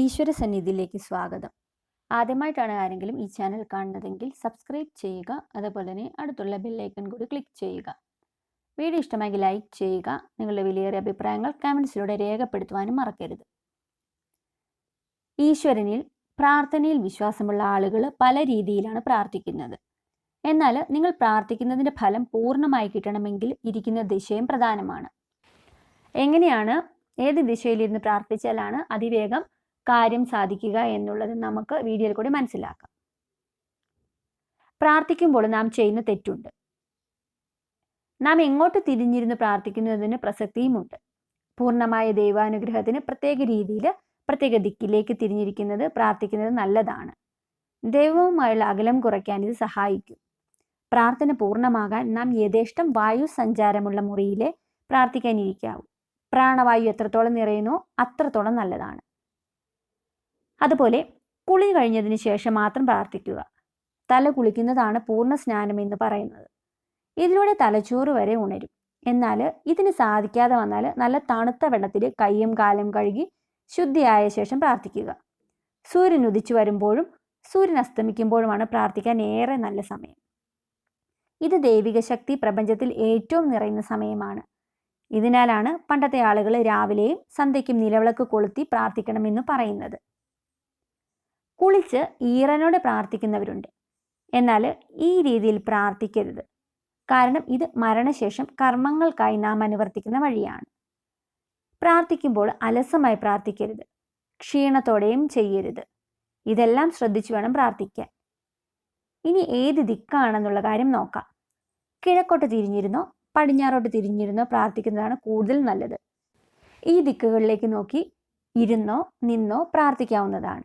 ഈശ്വര സന്നിധിയിലേക്ക് സ്വാഗതം. ആദ്യമായിട്ടാണ് ആരെങ്കിലും ഈ ചാനൽ കാണുന്നതെങ്കിൽ സബ്സ്ക്രൈബ് ചെയ്യുക അതുപോലെ തന്നെ അടുത്തുള്ള ബെല്ലൈക്കൺ കൂടി ക്ലിക്ക് ചെയ്യുക. വീഡിയോ ഇഷ്ടമെങ്കിൽ ലൈക്ക് ചെയ്യുക നിങ്ങളുടെ വിലയേറിയ അഭിപ്രായങ്ങൾ കമൻസിലൂടെ രേഖപ്പെടുത്തുവാനും മറക്കരുത്. ഈശ്വരനിൽ പ്രാർത്ഥനയിൽ വിശ്വാസമുള്ള ആളുകൾ പല രീതിയിലാണ് പ്രാർത്ഥിക്കുന്നത്. എന്നാൽ നിങ്ങൾ പ്രാർത്ഥിക്കുന്നതിന്റെ ഫലം പൂർണമായി കിട്ടണമെങ്കിൽ ഇരിക്കുന്ന ദിശയും പ്രധാനമാണ്. എങ്ങനെയാണ് ഏത് ദിശയിലിരുന്ന് പ്രാർത്ഥിച്ചാലാണ് അതിവേഗം കാര്യം സാധിക്കുക എന്നുള്ളത് നമുക്ക് വീഡിയോയിൽ കൂടി മനസ്സിലാക്കാം. പ്രാർത്ഥിക്കുമ്പോൾ നാം ചെയ്യുന്ന തെറ്റുണ്ട്. നാം എങ്ങോട്ട് തിരിഞ്ഞിരുന്ന് പ്രാർത്ഥിക്കുന്നതിന് പ്രസക്തിയുമുണ്ട്. പൂർണമായ ദൈവാനുഗ്രഹത്തിന് പ്രത്യേക രീതിയിൽ പ്രത്യേക ദിക്കിലേക്ക് തിരിഞ്ഞിരിക്കുന്നത് പ്രാർത്ഥിക്കുന്നത് നല്ലതാണ്. ദൈവവുമായുള്ള അകലം കുറയ്ക്കാൻ ഇത് സഹായിക്കും. പ്രാർത്ഥന പൂർണമാകാൻ നാം യഥേഷ്ടം വായു സഞ്ചാരമുള്ള മുറിയിലെ പ്രാർത്ഥിക്കാനിരിക്കാവൂ. പ്രാണവായു എത്രത്തോളം നിറയുന്നോ അത്രത്തോളം നല്ലതാണ്. അതുപോലെ കുളി കഴിഞ്ഞതിന് ശേഷം മാത്രം പ്രാർത്ഥിക്കുക. തല കുളിക്കുന്നതാണ് പൂർണ സ്നാനം എന്ന് പറയുന്നത്. ഇതിലൂടെ തലച്ചോറ് വരെ ഉണരും. എന്നാൽ ഇതിന് സാധിക്കാതെ വന്നാൽ നല്ല തണുത്ത വെള്ളത്തിൽ കൈയും കാലും കഴുകി ശുദ്ധിയായ ശേഷം പ്രാർത്ഥിക്കുക. സൂര്യൻ ഉദിച്ചു വരുമ്പോഴും സൂര്യൻ അസ്തമിക്കുമ്പോഴുമാണ് പ്രാർത്ഥിക്കാൻ ഏറെ നല്ല സമയം. ഇത് ദൈവിക ശക്തി പ്രപഞ്ചത്തിൽ ഏറ്റവും നിറയുന്ന സമയമാണ്. ഇതിനാലാണ് പണ്ടത്തെ ആളുകൾ രാവിലെയും സന്ധ്യയ്ക്കും നിലവിളക്ക് കൊളുത്തി പ്രാർത്ഥിക്കണമെന്ന് പറയുന്നത്. കുളിച്ച് ഈറനോട് പ്രാർത്ഥിക്കുന്നവരുണ്ട്. എന്നാൽ ഈ രീതിയിൽ പ്രാർത്ഥിക്കരുത്. കാരണം ഇത് മരണശേഷം കർമ്മങ്ങൾക്കായി നാം അനുവർത്തിക്കുന്ന വഴിയാണ്. പ്രാർത്ഥിക്കുമ്പോൾ അലസമായി പ്രാർത്ഥിക്കരുത്. ക്ഷീണത്തോടെയും ചെയ്യരുത്. ഇതെല്ലാം ശ്രദ്ധിച്ചു വേണം പ്രാർത്ഥിക്കാൻ. ഇനി ഏത് ദിക്കാണെന്നുള്ള കാര്യം നോക്കാം. കിഴക്കോട്ട് തിരിഞ്ഞിരുന്നോ പടിഞ്ഞാറോട്ട് തിരിഞ്ഞിരുന്നോ പ്രാർത്ഥിക്കുന്നതാണ് കൂടുതൽ നല്ലത്. ഈ ദിക്കുകളിലേക്ക് നോക്കി ഇരുന്നോ നിന്നോ പ്രാർത്ഥിക്കാവുന്നതാണ്.